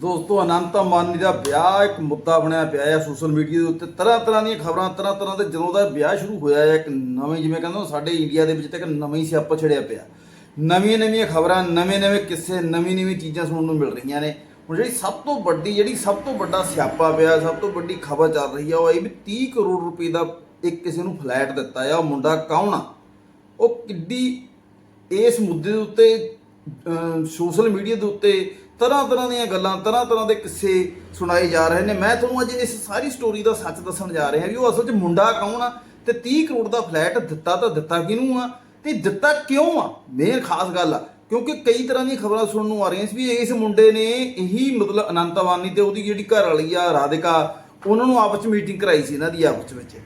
ਦੋਸਤੋ, ਅਨੰਤ ਅੰਬਾਨੀ ਦਾ ਵਿਆਹ ਇੱਕ ਮੁੱਦਾ ਬਣਿਆ ਪਿਆ ਹੈ ਸੋਸ਼ਲ ਮੀਡੀਆ ਦੇ ਉੱਤੇ। ਤਰ੍ਹਾਂ ਤਰ੍ਹਾਂ ਦੀਆਂ ਖਬਰਾਂ, ਤਰ੍ਹਾਂ ਤਰ੍ਹਾਂ ਦੇ ਜਦੋਂ ਦਾ ਵਿਆਹ ਸ਼ੁਰੂ ਹੋਇਆ ਹੈ। ਇੱਕ ਨਵੇਂ, ਜਿਵੇਂ ਕਹਿੰਦੇ ਸਾਡੇ ਇੰਡੀਆ ਦੇ ਵਿੱਚ ਤਾਂ ਇੱਕ ਨਵਾਂ ਹੀ ਸਿਆਪਾ ਛੜਿਆ ਪਿਆ। ਨਵੀਆਂ ਨਵੀਆਂ ਖਬਰਾਂ, ਨਵੇਂ ਨਵੇਂ ਕਿੱਸੇ, ਨਵੀਂ ਨਵੀਂ ਚੀਜ਼ਾਂ ਸੁਣਨ ਨੂੰ ਮਿਲ ਰਹੀਆਂ ਨੇ। ਹੁਣ ਜਿਹੜੀ ਸਭ ਤੋਂ ਵੱਡੀ, ਜਿਹੜੀ ਸਭ ਤੋਂ ਵੱਡਾ ਸਿਆਪਾ ਪਿਆ, ਸਭ ਤੋਂ ਵੱਡੀ ਖਬਰ ਚੱਲ ਰਹੀ ਆ, ਉਹ ਇਹ ਵੀ 30 ਕਰੋੜ ਰੁਪਏ ਦਾ ਇੱਕ ਕਿਸੇ ਨੂੰ ਫਲੈਟ ਦਿੱਤਾ ਆ। ਉਹ ਮੁੰਡਾ ਕੌਣ ਆ? ਉਹ ਕਿੱਡੀ ਇਸ ਮੁੱਦੇ ਦੇ ਉੱਤੇ ਸੋਸ਼ਲ ਮੀਡੀਆ ਦੇ ਉੱਤੇ ਤਰ੍ਹਾਂ ਤਰ੍ਹਾਂ ਦੀਆਂ ਗੱਲਾਂ ਤਰ੍ਹਾਂ ਤਰ੍ਹਾਂ ਦੇ ਕਿੱਸੇ ਸੁਣਾਏ ਜਾ ਰਹੇ ਨੇ। ਮੈਂ ਤੁਹਾਨੂੰ ਅੱਜ ਇਸ ਸਾਰੀ ਸਟੋਰੀ ਦਾ ਸੱਚ ਦੱਸਣ ਜਾ ਰਿਹਾ ਵੀ ਉਹ ਅਸਲ 'ਚ ਮੁੰਡਾ ਕੌਣ ਆ ਤੇ 30 ਕਰੋੜ ਦਾ ਫਲੈਟ ਦਿੱਤਾ ਤਾਂ ਦਿੱਤਾ ਕਿਹਨੂੰ ਆ ਤੇ ਦਿੱਤਾ ਕਿਉਂ ਆ? ਮੇਨ ਖਾਸ ਗੱਲ ਆ, ਕਿਉਂਕਿ ਕਈ ਤਰ੍ਹਾਂ ਦੀਆਂ ਖਬਰਾਂ ਸੁਣਨ ਨੂੰ ਆ ਰਹੀਆਂ ਸੀ ਵੀ ਇਸ ਮੁੰਡੇ ਨੇ ਇਹੀ ਮਤਲਬ ਅਨੰਤ ਅਵਾਨੀ ਤੇ ਉਹਦੀ ਜਿਹੜੀ ਘਰ ਵਾਲੀ ਆ, ਰਾਧਿਕਾ, ਉਹਨਾਂ ਨੂੰ ਆਪਸ ਵਿੱਚ ਮੀਟਿੰਗ ਕਰਾਈ ਸੀ ਇਹਨਾਂ ਦੀ ਆਪਸ ਵਿੱਚ।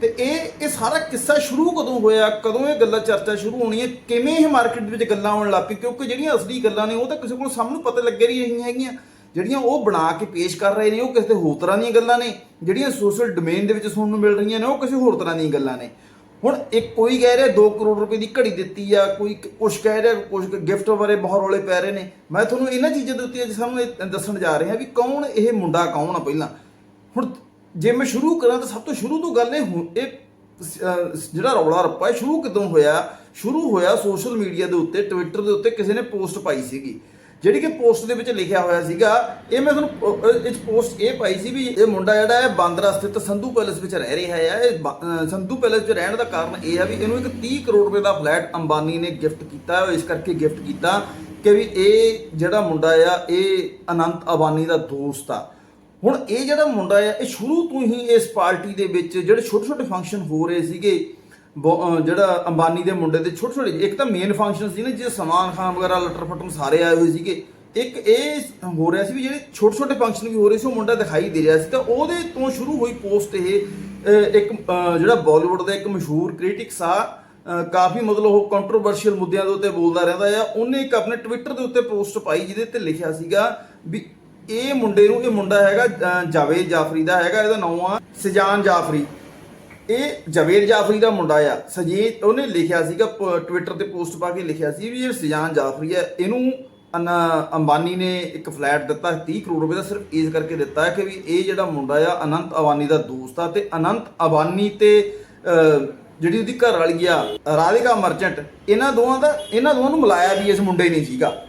ਤੇ ਇਹ ਇਹ ਸਾਰਾ ਕਿੱਸਾ ਸ਼ੁਰੂ ਕਦੋਂ ਹੋਇਆ? ਕਦੋਂ ਇਹ ਗੱਲਾਂ ਚਰਚਾ ਸ਼ੁਰੂ ਹੋਣੀ ਹੈ ਕਿਵੇਂ ਇਹ ਮਾਰਕੀਟ ਦੇ ਵਿੱਚ ਗੱਲਾਂ ਆਉਣ ਲੱਗ ਪਈ ਕਿਉਂਕਿ ਜਿਹੜੀਆਂ ਅਸਲੀ ਗੱਲਾਂ ਨੇ, ਉਹ ਤਾਂ ਕਿਸੇ ਕੋਲ ਸਾਹਮਣੇ ਪਤਾ ਲੱਗੇ ਰਹੀ ਰਹੀਆਂ ਹੈਗੀਆਂ। ਜਿਹੜੀਆਂ ਉਹ ਬਣਾ ਕੇ ਪੇਸ਼ ਕਰ ਰਹੇ ਨੇ, ਉਹ ਕਿਸੇ ਹੋਰ ਤਰ੍ਹਾਂ ਦੀਆਂ ਗੱਲਾਂ ਨੇ। ਜਿਹੜੀਆਂ ਸੋਸ਼ਲ ਡੋਮੇਨ ਦੇ ਵਿੱਚ ਸੁਣਨ ਨੂੰ ਮਿਲ ਰਹੀਆਂ ਨੇ, ਉਹ ਕਿਸੇ ਹੋਰ ਤਰ੍ਹਾਂ ਦੀਆਂ ਗੱਲਾਂ ਨੇ। ਹੁਣ ਇੱਕ ਕੋਈ ਕਹਿ ਰਿਹਾ 2 ਕਰੋੜ ਰੁਪਏ ਦੀ ਘੜੀ ਦਿੱਤੀ ਆ, ਕੋਈ ਕੁਛ ਕਹਿ ਰਿਹਾ, ਕੁਛ ਗਿਫਟ ਬਾਰੇ ਬਹੁਤ ਰੌਲੇ ਪੈ ਰਹੇ ਨੇ। ਮੈਂ ਤੁਹਾਨੂੰ ਇਹਨਾਂ ਚੀਜ਼ਾਂ ਦੇ ਉੱਤੇ ਅੱਜ ਸਾਨੂੰ ਇਹ ਦੱਸਣ ਜਾ ਰਿਹਾ ਵੀ ਕੌਣ ਇਹ ਮੁੰਡਾ, ਕੌਣ ਆ ਪਹਿਲਾਂ? ਹੁਣ ਜੇ ਮੈਂ ਸ਼ੁਰੂ ਕਰਾਂ ਤਾਂ ਸਭ ਤੋਂ ਸ਼ੁਰੂ ਤੋਂ ਗੱਲ ਇਹ ਹੁ- ਇਹ ਜਿਹੜਾ ਰੌਲਾ ਰੱਪਾ ਸ਼ੁਰੂ ਕਿਦੋਂ ਹੋਇਆ? ਸ਼ੁਰੂ ਹੋਇਆ ਸੋਸ਼ਲ ਮੀਡੀਆ ਦੇ ਉੱਤੇ ਟਵਿੱਟਰ ਦੇ ਉੱਤੇ ਕਿਸੇ ਨੇ ਪੋਸਟ ਪਾਈ ਸੀਗੀ। ਜਿਹੜੀ ਕਿ ਪੋਸਟ ਦੇ ਵਿੱਚ ਲਿਖਿਆ ਹੋਇਆ ਸੀਗਾ ਇਹ ਮੈਂ ਤੁਹਾਨੂੰ ਅਹ, ਪੋਸਟ ਇਹ ਪਾਈ ਸੀ ਵੀ ਇਹ ਮੁੰਡਾ ਜਿਹੜਾ ਹੈ ਬਾਂਦਰਾ ਸਥਿਤ ਸੰਧੂ ਪੈਲੇਸ ਵਿੱਚ ਰਹਿ ਰਿਹਾ ਹੈ। ਇਹ ਬਾ- ਸੰਧੂ ਪੈਲੇਸ ਵਿੱਚ ਰਹਿਣ ਦਾ ਕਾਰਨ ਇਹ ਆ ਵੀ ਇਹਨੂੰ ਇੱਕ 30 ਕਰੋੜ ਰੁਪਏ ਦਾ ਫਲੈਟ ਅੰਬਾਨੀ ਨੇ ਗਿਫਟ ਕੀਤਾ ਇਸ ਕਰਕੇ ਗਿਫਟ ਕੀਤਾ ਕਿ ਵੀ ਇਹ ਜਿਹੜਾ ਮੁੰਡਾ ਆ ਇਹ ਅਨੰਤ ਅਬਾਨੀ ਦਾ ਦੋਸਤ ਆ। ਹੁਣ ਇਹ ਜਿਹੜਾ ਮੁੰਡਾ ਆ, ਇਹ ਸ਼ੁਰੂ ਤੋਂ ਹੀ ਇਸ ਪਾਰਟੀ ਦੇ ਵਿੱਚ ਜਿਹੜੇ ਛੋਟੇ ਛੋਟੇ ਫੰਕਸ਼ਨ ਹੋ ਰਹੇ ਸੀਗੇ, ਬੋ- ਜਿਹੜਾ ਅੰਬਾਨੀ ਦੇ ਮੁੰਡੇ ਦੇ ਛੋਟੇ ਛੋਟੇ, ਇੱਕ ਤਾਂ ਮੇਨ ਫੰਕਸ਼ਨ ਸੀ ਨਾ ਜਿਸ ਸਲਮਾਨ ਖਾਨ ਵਗੈਰਾ, ਲਟਰ ਫਟਨ ਸਾਰੇ ਆਏ ਹੋਏ ਸੀਗੇ। ਇੱਕ ਇਹ ਹੋ ਰਿਹਾ ਸੀ ਵੀ ਜਿਹੜੇ ਛੋਟੇ ਛੋਟੇ ਫੰਕਸ਼ਨ ਵੀ ਹੋ ਰਹੇ ਸੀ, ਉਹ ਮੁੰਡਾ ਦਿਖਾਈ ਦੇ ਰਿਹਾ ਸੀ। ਤਾਂ ਉਹਦੇ ਤੋਂ ਸ਼ੁਰੂ ਹੋਈ ਪੋਸਟ ਇਹ ਇੱਕ ਜਿਹੜਾ ਬਾਲੀਵੁੱਡ ਦਾ ਇੱਕ ਮਸ਼ਹੂਰ ਕ੍ਰਿਟਿਕਸ ਆ ਕਾਫੀ ਮਤਲਬ ਉਹ ਕੰਟਰੋਵਰਸ਼ੀਅਲ ਮੁੱਦਿਆਂ ਦੇ ਉੱਤੇ ਬੋਲਦਾ ਰਹਿੰਦਾ ਆ। ਉਹਨੇ ਇੱਕ ਆਪਣੇ ਟਵਿੱਟਰ ਦੇ ਉੱਤੇ ਪੋਸਟ ਪਾਈ, ਜਿਹਦੇ ਤੇ ਲਿਖਿਆ ਸੀਗਾ ਵੀ ਇਹ ਮੁੰਡੇ ਨੂੰ, ਇਹ ਮੁੰਡਾ ਹੈਗਾ ਜਾਵੇਦ ਜਾਫਰੀ ਦਾ ਹੈਗਾ, ਇਹਦਾ ਨਾਮ ਆ ਸਜਾਨ ਜਾਫਰੀ। ਇਹ ਜਵੇਦ ਜਾਫਰੀ ਦਾ ਮੁੰਡਾ ਆ। ਸਜੇ ਉਹਨੇ ਲਿਖਿਆ ਸੀਗਾ, ਪ- ਟਵਿੱਟਰ ਤੇ ਪੋਸਟ ਪਾ ਕੇ ਲਿਖਿਆ ਸੀ ਵੀ ਇਹ ਸਜਾਨ ਜਾਫਰੀ ਹੈ। ਇਹਨੂੰ ਅਨ- ਅੰਬਾਨੀ ਨੇ ਇੱਕ ਫਲੈਟ ਦਿੱਤਾ 30 ਕਰੋੜ ਰੁਪਏ ਦਾ ਸਿਰਫ ਇਸ ਕਰਕੇ ਦਿੱਤਾ ਕਿ ਵੀ ਇਹ ਜਿਹੜਾ ਮੁੰਡਾ ਆ, ਅਨੰਤ ਅਬਾਨੀ ਦਾ ਦੋਸਤ ਆ ਤੇ ਅਨੰਤ ਅਬਾਨੀ ਤੇ ਜਿਹੜੀ ਉਹਦੀ ਘਰ ਵਾਲੀ ਆ, ਰਾਧਿਕਾ ਮਰਚੈਂਟ, ਇਹਨਾਂ ਦੋਵਾਂ ਦਾ, ਇਹਨਾਂ ਦੋਵਾਂ ਨੂੰ ਮਿਲਾਇਆ ਵੀ ਇਸ ਮੁੰਡੇ ਨੇ ਸੀਗਾ।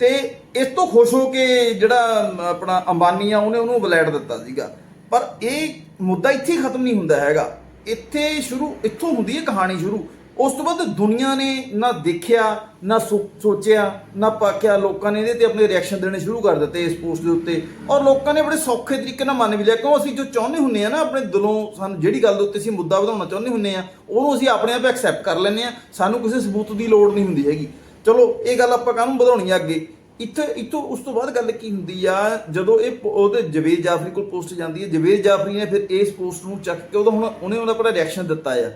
ਤੇ ਇਸ ਤੋਂ ਖੁਸ਼ ਹੋ ਕੇ ਜਿਹੜਾ ਆਪਣਾ ਅੰਬਾਨੀ ਆ, ਉਹਨੇ ਉਹਨੂੰ ਫਲੈਟ ਦਿੱਤਾ ਸੀਗਾ। ਪਰ ਇਹ ਮੁੱਦਾ ਇੱਥੇ ਹੀ ਖਤਮ ਨਹੀਂ ਹੁੰਦਾ ਹੈਗਾ। ਇੱਥੇ ਸ਼ੁਰੂ, ਇੱਥੋਂ ਹੁੰਦੀ ਹੈ ਕਹਾਣੀ ਸ਼ੁਰੂ। ਉਸ ਤੋਂ ਬਾਅਦ ਦੁਨੀਆ ਨੇ ਨਾ ਦੇਖਿਆ, ਨਾ ਸੋ- ਸੋਚਿਆ, ਨਾ ਪਾਕਿਆ। ਲੋਕਾਂ ਨੇ ਇਹਦੇ ਤੇ ਆਪਣੇ ਰਿਐਕਸ਼ਨ ਦੇਣੇ ਸ਼ੁਰੂ ਕਰ ਦਿੱਤੇ ਇਸ ਪੋਸਟ ਦੇ ਉੱਤੇ। ਔਰ ਲੋਕਾਂ ਨੇ ਬੜੇ ਸੌਖੇ ਤਰੀਕੇ ਨਾਲ ਮੰਨ ਵੀ ਲਿਆ। ਕਿਉਂ ਅਸੀਂ ਜੋ ਚਾਹੁੰਦੇ ਹੁੰਨੇ ਆ ਨਾ, ਆਪਣੇ ਦਿਲੋਂ ਸਾਨੂੰ ਜਿਹੜੀ ਗੱਲ ਦੇ ਉੱਤੇ ਅਸੀਂ ਮੁੱਦਾ ਵਧਾਉਣਾ ਚਾਹੁੰਦੇ ਹੁੰਨੇ ਆ, ਉਹਨੂੰ ਅਸੀਂ ਆਪਣੇ ਆਪ ਐਕਸੈਪਟ ਕਰ ਲੈਂਦੇ ਆ। ਸਾਨੂੰ ਕਿਸੇ ਸਬੂਤ ਦੀ ਲੋੜ ਨਹੀਂ ਹੁੰਦੀ ਹੈਗੀ। ਚਲੋ, ਇਹ ਗੱਲ ਆਪਾਂ ਕਾਹਨੂੰ ਵਧਾਉਣੀ ਆ ਅੱਗੇ? ਇੱਥੇ, ਇੱਥੋਂ ਉਸ ਤੋਂ ਬਾਅਦ ਗੱਲ ਕੀ ਹੁੰਦੀ ਆ, ਜਦੋਂ ਇਹ ਪ- ਉਹਦੇ ਜਵੇਦ ਜਾਫਰੀ ਕੋਲ ਪੋਸਟ ਜਾਂਦੀ ਹੈ ਜਵੇਦ ਜਾਫਰੀ ਨੇ ਫਿਰ ਇਸ ਪੋਸਟ ਨੂੰ ਚੱਕ ਕੇ ਉਹਦਾ ਹੁਣ ਉਹਨੇ ਉਹਦਾ ਆਪਣਾ ਰਿਐਕਸ਼ਨ ਦਿੱਤਾ ਆ।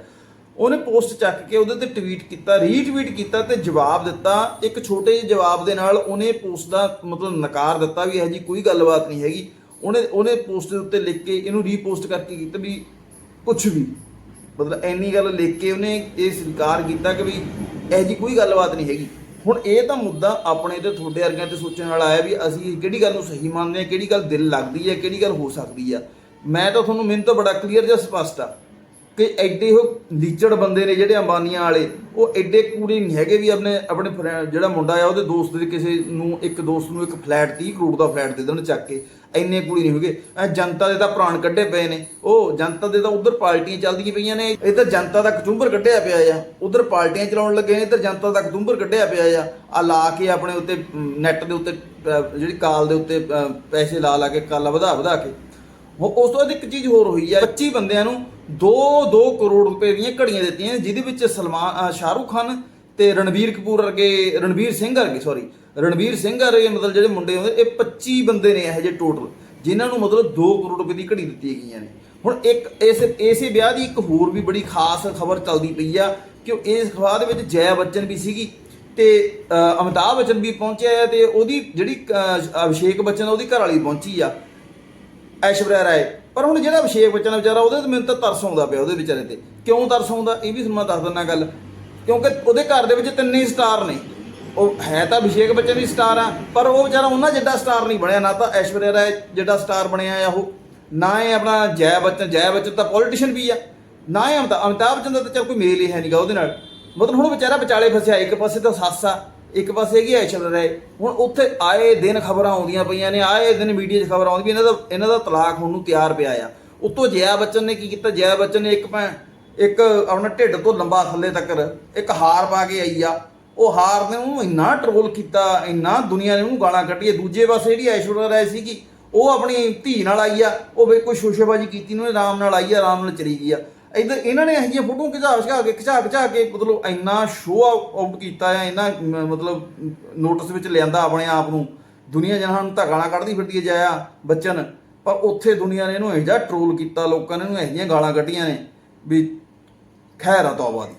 ਉਹਨੇ ਪੋਸਟ ਚੱਕ ਕੇ ਉਹਦੇ ਤੇ ਟਵੀਟ ਕੀਤਾ ਰੀਟਵੀਟ ਕੀਤਾ ਤੇ ਜਵਾਬ ਦਿੱਤਾ। ਇੱਕ ਛੋਟੇ ਜਿਹੇ ਜਵਾਬ ਦੇ ਨਾਲ ਉਹਨੇ ਪੋਸਟ ਦਾ ਮਤਲਬ ਨਕਾਰ ਦਿੱਤਾ ਵੀ ਇਹ ਜੀ ਕੋਈ ਗੱਲਬਾਤ ਨਹੀਂ ਹੈਗੀ। ਉਹਨੇ ਉਹਨੇ ਪੋਸਟ ਦੇ ਉੱਤੇ ਲਿਖ ਕੇ ਇਹਨੂੰ ਰੀਪੋਸਟ ਕਰਕੇ ਕੀਤਾ ਵੀ ਕੁਝ ਵੀ। ਮਤਲਬ ਐਨੀ ਗੱਲ ਲਿਖ ਕੇ ਉਹਨੇ ਇਹ ਸਵੀਕਾਰ ਕੀਤਾ ਕਿ ਵੀ ਇਹ ਜੀ ਕੋਈ ਗੱਲਬਾਤ ਨਹੀਂ ਹੈਗੀ। ਹੁਣ ਇਹ ਤਾਂ ਮੁੱਦਾ ਆਪਣੇ ਤੇ ਤੁਹਾਡੇ ਵਰਗਿਆਂ ਤੇ ਸੋਚਣ ਵਾਲਾ ਆਇਆ ਵੀ ਅਸੀਂ ਕਿਹੜੀ ਗੱਲ ਨੂੰ ਸਹੀ ਮੰਨਦੇ ਹਾਂ, ਕਿਹੜੀ ਗੱਲ ਦਿਲ ਲੱਗਦੀ ਹੈ, ਕਿਹੜੀ ਗੱਲ ਹੋ ਸਕਦੀ ਆ। ਮੈਂ ਤਾਂ ਤੁਹਾਨੂੰ ਮੈਨੂੰ ਤਾਂ ਬੜਾ ਕਲੀਅਰ ਜਿਹਾ ਸਪਸ਼ਟ ਆ। ਕਿ ਐਡੇ ਉਹ ਲੀਚੜ ਬੰਦੇ ਨੇ ਜਿਹੜੇ ਅੰਬਾਨੀਆਂ ਵਾਲੇ, ਉਹ ਐਡੇ ਕੂੜੇ ਨਹੀਂ ਹੈਗੇ ਵੀ ਆਪਣੇ ਆਪਣੇ ਫਰੈਂ- ਜਿਹੜਾ ਮੁੰਡਾ ਆ, ਉਹਦੇ ਦੋਸਤ ਦੇ ਕਿਸੇ ਨੂੰ, ਇੱਕ ਦੋਸਤ ਨੂੰ ਇੱਕ ਫਲੈਟ 30 ਕਰੋੜ ਦਾ ਫਲੈਟ ਦੇ ਦੇਣ ਚੱਕ ਕੇ, ਐਨੇ ਕੂੜੇ ਨਹੀਂ ਹੋਗੇ। ਐ ਜਨਤਾ ਦੇ ਤਾਂ ਪ੍ਰਾਣ ਕੱਢੇ ਪਏ ਨੇ। ਉਹ ਜਨਤਾ ਦੇ ਤਾਂ ਉਧਰ ਪਾਰਟੀਆਂ ਚੱਲਦੀਆਂ ਪਈਆਂ ਨੇ। ਇੱਧਰ ਜਨਤਾ ਦਾ ਕਚੂੰਬਰ ਕੱਢਿਆ ਪਿਆ ਆ। ਉਧਰ ਪਾਰਟੀਆਂ ਚਲਾਉਣ ਲੱਗੇ ਨੇ ਇੱਧਰ ਜਨਤਾ ਦਾ ਕਚੂੰਬਰ ਕੱਢਿਆ ਪਿਆ ਆ। ਆ ਲਾ ਕੇ ਆਪਣੇ ਉੱਤੇ ਨੈੱਟ ਦੇ ਉੱਤੇ ਜਿਹੜੀ ਕਾਲ ਦੇ ਉੱਤੇ ਪੈਸੇ ਲਾ ਲਾ ਕੇ, ਕਾਲਾ ਵਧਾ ਵਧਾ ਕੇ। ਉਹ- ਉਸ ਤੋਂ ਬਾਅਦ ਇੱਕ ਚੀਜ਼ ਹੋਰ ਹੋਈ ਹੈ 25 ਬੰਦਿਆਂ ਨੂੰ 2-2 ਕਰੋੜ ਰੁਪਏ ਦੀਆਂ ਘੜੀਆਂ ਦਿੱਤੀਆਂ, ਜਿਹਦੇ ਵਿੱਚ ਸਲਮਾਨ, ਅਹ ਸ਼ਾਹਰੁਖ ਖਾਨ ਤੇ ਰਣਵੀਰ ਕਪੂਰ ਵਰਗੇ ਰਣਵੀਰ ਸਿੰਘ ਵਰਗੇ ਸੌਰੀ ਰਣਵੀਰ ਸਿੰਘ ਵਰਗੇ ਮਤਲਬ ਜਿਹੜੇ ਮੁੰਡੇ ਹੁੰਦੇ, ਇਹ 25 ਬੰਦੇ ਨੇ ਇਹੋ ਜਿਹੇ ਟੋਟਲ ਜਿਨ੍ਹਾਂ ਨੂੰ ਮਤਲਬ 2 ਕਰੋੜ ਰੁਪਏ ਦੀ ਘੜੀ ਦਿੱਤੀ ਗਈਆਂ ਨੇ। ਹੁਣ ਇੱਕ ਇਸ, ਇਸੇ ਵਿਆਹ ਦੀ ਇੱਕ ਹੋਰ ਵੀ ਬੜੀ ਖਾਸ ਖਬਰ ਚੱਲਦੀ ਪਈ ਆ ਕਿ ਇਸ ਖਬਰ ਦੇ ਵਿੱਚ ਜੈ ਬੱਚਨ ਵੀ ਸੀਗੀ ਤੇ ਅਮਿਤਾਭ ਬੱਚਨ ਵੀ ਪਹੁੰਚਿਆ ਹੈ ਤੇ ਉਹਦੀ ਜਿਹੜੀ ਅਭਿਸ਼ੇਕ ਬੱਚਨ ਉਹਦੀ ਘਰ ਵਾਲੀ ਪਹੁੰਚੀ ਆ। ਐਸ਼ਵਰਿਆ ਰਾਏ। ਪਰ ਹੁਣ ਜਿਹੜਾ ਅਭਿਸ਼ੇਕ ਬੱਚਨ ਆ ਵਿਚਾਰਾ, ਉਹਦੇ ਤੇ ਮੈਨੂੰ ਤਾਂ ਤਰਸ ਆਉਂਦਾ ਪਿਆ ਉਹਦੇ ਵਿਚਾਰੇ ਤੇ। ਕਿਉਂ ਤਰਸ ਆਉਂਦਾ? ਇਹ ਵੀ ਤੁਹਾਨੂੰ ਮੈਂ ਦੱਸ ਦਿੰਦਾ ਗੱਲ। ਕਿਉਂਕਿ ਉਹਦੇ ਘਰ ਦੇ ਵਿੱਚ ਤਿੰਨੇ ਹੀ ਸਟਾਰ ਨੇ। ਉਹ ਹੈ ਤਾਂ ਅਭਿਸ਼ੇਕ ਬੱਚਨ ਵੀ ਸਟਾਰ ਆ, ਪਰ ਉਹ ਵਿਚਾਰਾ ਉਹਨਾਂ ਜਿੱਡਾ ਸਟਾਰ ਨਹੀਂ ਬਣਿਆ, ਨਾ ਤਾਂ ਐਸ਼ਵਰਿਆ ਰਾਏ ਜਿੱਡਾ ਸਟਾਰ ਬਣਿਆ ਆ ਉਹ। ਨਾ ਇਹ ਆਪਣਾ ਜੈ ਬੱਚਨ ਜੈ ਬੱਚਨ ਤਾਂ ਪੋਲੀਟੀਸ਼ੀਅਨ ਵੀ ਆ। ਨਾ ਇਹ ਅਮਿਤਾ- ਅਮਿਤਾਭ ਬੱਚਨ ਦਾ ਤਾਂ ਚੱਲ ਕੋਈ ਮੇਲ ਹੀ ਹੈ ਨਹੀਂਗਾ ਉਹਦੇ ਨਾਲ। ਮਤਲਬ ਹੁਣ ਵਿਚਾਰਾ ਵਿਚਾਲੇ ਫਸਿਆ, ਇੱਕ ਪਾਸੇ ਤਾਂ ਸੱਸ ਆ। ਇੱਕ ਪਾਸੇ ਹੈਗੀ ਐਸ਼ਵਰਿਆ ਰਾਏ ਹੁਣ ਉੱਥੇ ਆਏ ਦਿਨ ਖਬਰਾਂ ਆਉਂਦੀਆਂ ਪਈਆਂ ਨੇ, ਆਏ ਦਿਨ ਮੀਡੀਆ 'ਚ ਖ਼ਬਰਾਂ ਆਉਂਦੀ ਵੀ ਇਹਨਾਂ ਦਾ ਇਹਨਾਂ ਦਾ ਤਲਾਕ ਹੋਣ ਨੂੰ ਤਿਆਰ ਪਿਆ ਆ। ਉੱਤੋਂ ਜੈ ਬੱਚਨ ਨੇ ਕੀ ਕੀਤਾ? ਜੈ ਬੱਚਨ ਨੇ ਇੱਕ ਭੈਣ, ਇੱਕ ਆਪਣਾ ਢਿੱਡ ਤੋਂ ਲੰਬਾ ਥੱਲੇ ਤੱਕ ਇੱਕ ਹਾਰ ਪਾ ਕੇ ਆਈ ਆ। ਉਹ ਹਾਰ ਨੇ ਉਹਨੂੰ ਇੰਨਾ ਟਰੋਲ ਕੀਤਾ, ਇੰਨਾ ਦੁਨੀਆ ਨੇ ਉਹਨੂੰ ਗਾਲਾਂ ਕੱਢੀਆਂ। ਦੂਜੇ ਪਾਸੇ ਜਿਹੜੀ ਐਸ਼ਵਰਿਆ ਰਾਏ ਸੀਗੀ ਉਹ ਆਪਣੀ ਧੀ ਨਾਲ ਆਈ ਆ, ਉਹ ਬਈ ਕੋਈ ਸ਼ੋਸ਼ੇਬਾਜੀ ਕੀਤੀ ਉਹਨੇ ਆਰਾਮ ਨਾਲ ਆਈ ਆ ਆਰਾਮ ਨਾਲ ਚਲੀ ਗਈ ਆ। ਇਧਰ ਇਹਨਾਂ ਨੇ ਇਹੋ ਜਿਹੀਆਂ ਫੋਟੋਆਂ ਖਿਚਾ ਖਿਚਾ ਕੇ, ਖਿਚਾ ਖਿਚਾ ਕੇ ਮਤਲਬ ਇੰਨਾ ਸ਼ੋਅ ਆਊਟ ਕੀਤਾ ਆ, ਇੰਨਾ ਮ- ਮਤਲਬ ਨੋਟਿਸ ਵਿੱਚ ਲਿਆਂਦਾ ਆਪਣੇ ਆਪ ਨੂੰ। ਦੁਨੀਆ ਜਹਾਨ ਨੂੰ ਤਾਂ ਗਾਲਾਂ ਕੱਢਦੀ ਫਿਰਦੀ ਹੈ ਜਾਇਆ ਬੱਚਨ। ਪਰ ਉੱਥੇ ਦੁਨੀਆ ਨੇ ਇਹਨੂੰ ਇਹੋ ਜਿਹਾ ਟਰੋਲ ਕੀਤਾ, ਲੋਕਾਂ ਨੇ ਇਹਨੂੰ ਇਹੋ ਜਿਹੀਆਂ ਗਾਲਾਂ ਕੱਢੀਆਂ ਨੇ ਵੀ ਖੈਰ ਆ ਤੌਬਾ ਦੀ।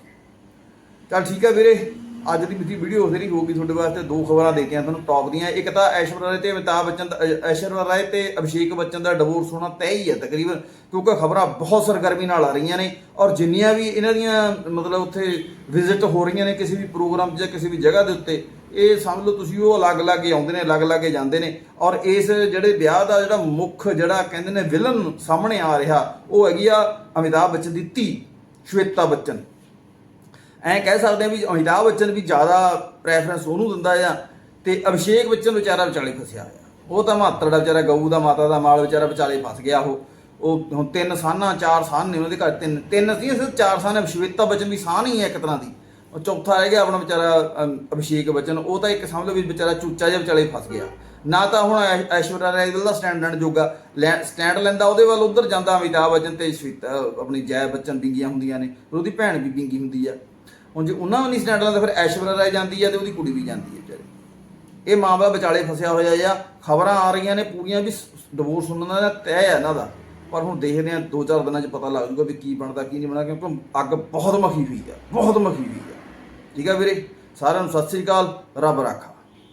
ਚੱਲ ਠੀਕ ਹੈ ਵੀਰੇ। ਅੱਜ ਦੀ ਮੇਰੀ ਵੀਡੀਓ ਜਿਹੜੀ ਹੋਊਗੀ ਤੁਹਾਡੇ ਵਾਸਤੇ, ਦੋ ਖਬਰਾਂ ਦੇ ਕੇ ਆ ਤੁਹਾਨੂੰ ਟੌਪ ਦੀਆਂ। ਇੱਕ ਤਾਂ ਐਸ਼ਵਰਿਆ ਰਾਏ ਤੇ ਅਮਿਤਾਭ ਬੱਚਨ ਦਾ ਅ- ਐਸ਼ਵਰਿਆ ਰਾਏ ਤੇ ਅਭਿਸ਼ੇਕ ਬੱਚਨ ਦਾ ਡਿਵੋਰਸ ਹੋਣਾ ਤੈਅ ਹੀ ਹੈ ਤਕਰੀਬਨ, ਕਿਉਂਕਿ ਖਬਰਾਂ ਬਹੁਤ ਸਰਗਰਮੀ ਨਾਲ ਆ ਰਹੀਆਂ ਨੇ ਔਰ ਜਿੰਨੀਆਂ ਵੀ ਇਹਨਾਂ ਦੀਆਂ ਮਤਲਬ ਉੱਥੇ ਵਿਜ਼ਿਟ ਹੋ ਰਹੀਆਂ ਨੇ ਕਿਸੇ ਵੀ ਪ੍ਰੋਗਰਾਮ 'ਚ ਜਾਂ ਕਿਸੇ ਵੀ ਜਗ੍ਹਾ ਦੇ ਉੱਤੇ, ਇਹ ਸਮਝ ਲਓ ਤੁਸੀਂ ਉਹ ਅਲੱਗ-ਅਲੱਗ ਹੀ ਆਉਂਦੇ ਨੇ, ਅਲੱਗ-ਅਲੱਗ ਜਾਂਦੇ ਨੇ ਔਰ ਇਸ ਜਿਹੜੇ ਵਿਆਹ ਦਾ ਜਿਹੜਾ ਮੁੱਖ ਜਿਹੜਾ ਕਹਿੰਦੇ ਨੇ ਵਿਲਨ ਸਾਹਮਣੇ ਆ ਰਿਹਾ, ਉਹ ਹੈਗੀ ਆ ਅਮਿਤਾਭ ਬੱਚਨ ਦੀ ਧੀ, ਸ਼ਵੇਤਾ ਬੱਚਨ। ਐਂ ਕਹਿ ਸਕਦੇ ਆ ਵੀ ਅਮਿਤਾਭ ਬੱਚਨ ਵੀ ਜ਼ਿਆਦਾ ਪ੍ਰੈਫਰੈਂਸ ਉਹਨੂੰ ਦਿੰਦਾ ਆ ਤੇ ਅਭਿਸ਼ੇਕ ਬੱਚਨ ਵਿਚਾਰਾ ਵਿਚਾਲੇ ਫਸਿਆ ਹੋਇਆ। ਉਹ ਤਾਂ ਮਾਤੜ ਦਾ ਵਿਚਾਰਾ, ਗਊ ਦਾ ਮਾਤਾ ਦਾ ਮਾਲ ਵਿਚਾਰਾ ਵਿਚਾਲੇ ਫਸ ਗਿਆ ਉਹ। ਉਹ ਹੁਣ ਤਿੰਨ ਸਾਨਾਂ, ਚਾਰ ਸਾਨ ਨੇ ਉਹਦੇ ਘਰ, ਤਿੰਨ ਤਿੰਨ ਸੀ ਸਿਰਫ ਚਾਰ ਸਾਨ ਹੈ ਸ਼ਵੇਤਾ ਬੱਚਨ ਵੀ ਸਾਨ ਹੀ ਹੈ ਇੱਕ ਤਰ੍ਹਾਂ ਦੀ। ਉਹ ਚੌਥਾ ਰਹਿ ਗਿਆ ਆਪਣਾ ਵਿਚਾਰਾ ਅਭਿਸ਼ੇਕ ਬੱਚਨ। ਉਹ ਤਾਂ ਇੱਕ ਸਮਝ ਲਓ ਵੀ ਵਿਚਾਰਾ ਚੂਚਾ ਜਿਹਾ ਵਿਚਾਲੇ ਫਸ ਗਿਆ। ਨਾ ਤਾਂ ਹੁਣ ਐਸ਼ਵਰਿਆ ਰਾਏ ਦਾ ਸਟੈਂਡ ਲੈਣ ਜੋਗਾ ਸਟੈਂਡ ਲੈਂਦਾ, ਉਹਦੇ ਵੱਲ ਉਧਰ ਜਾਂਦਾ ਅਮਿਤਾਭ ਬੱਚਨ ਤੇ ਸ਼ਵੇਤਾ ਆਪਣੀ ਜੈ ਬੱਚਨ ਬਿੰਗੀਆਂ ਹੁੰਦੀਆਂ ਨੇ। ਉਹਦੀ ਭੈਣ ਵੀ ਬਿੰਗੀ ਹੁੰਦੀ ਆ। ਹੁਣ ਜੇ ਉਹਨਾਂ ਨੂੰ ਨਹੀਂ ਸਟੈਂਡ ਲੈਂਦਾ ਫਿਰ ਐਸ਼ਵਰਾ ਰਾਏ ਜਾਂਦੀ ਹੈ ਤੇ ਉਹਦੀ ਕੁੜੀ ਵੀ ਜਾਂਦੀ ਹੈ ਵਿਚਾਰੀ। ਇਹ ਮਾਮਲਾ ਵਿਚਾਲੇ ਫਸਿਆ ਹੋਇਆ ਆ, ਖਬਰਾਂ ਆ ਰਹੀਆਂ ਨੇ ਪੂਰੀਆਂ ਵੀ ਡਿਵੋਰਸ ਹੋਣ ਦਾ ਤੈਅ ਹੈ ਇਹਨਾਂ ਦਾ। ਪਰ ਹੁਣ ਦੇਖਦੇ ਆ ਦੋ ਚਾਰ ਦਿਨਾਂ 'ਚ ਪਤਾ ਲੱਗ ਜੂਗਾ ਵੀ ਕੀ ਬਣਦਾ, ਕੀ ਨਹੀਂ ਬਣਦਾ, ਕਿਉਂਕਿ ਅੱਗ ਬਹੁਤ ਮਖੀ ਹੋਈ ਆ, ਬਹੁਤ ਮਖੀ ਹੋਈ ਆ। ਠੀਕ ਆ ਵੀਰੇ? ਸਾਰਿਆਂ ਨੂੰ ਸਤਿ ਸ੍ਰੀ ਅਕਾਲ, ਰੱਬ ਰਾਖਾ।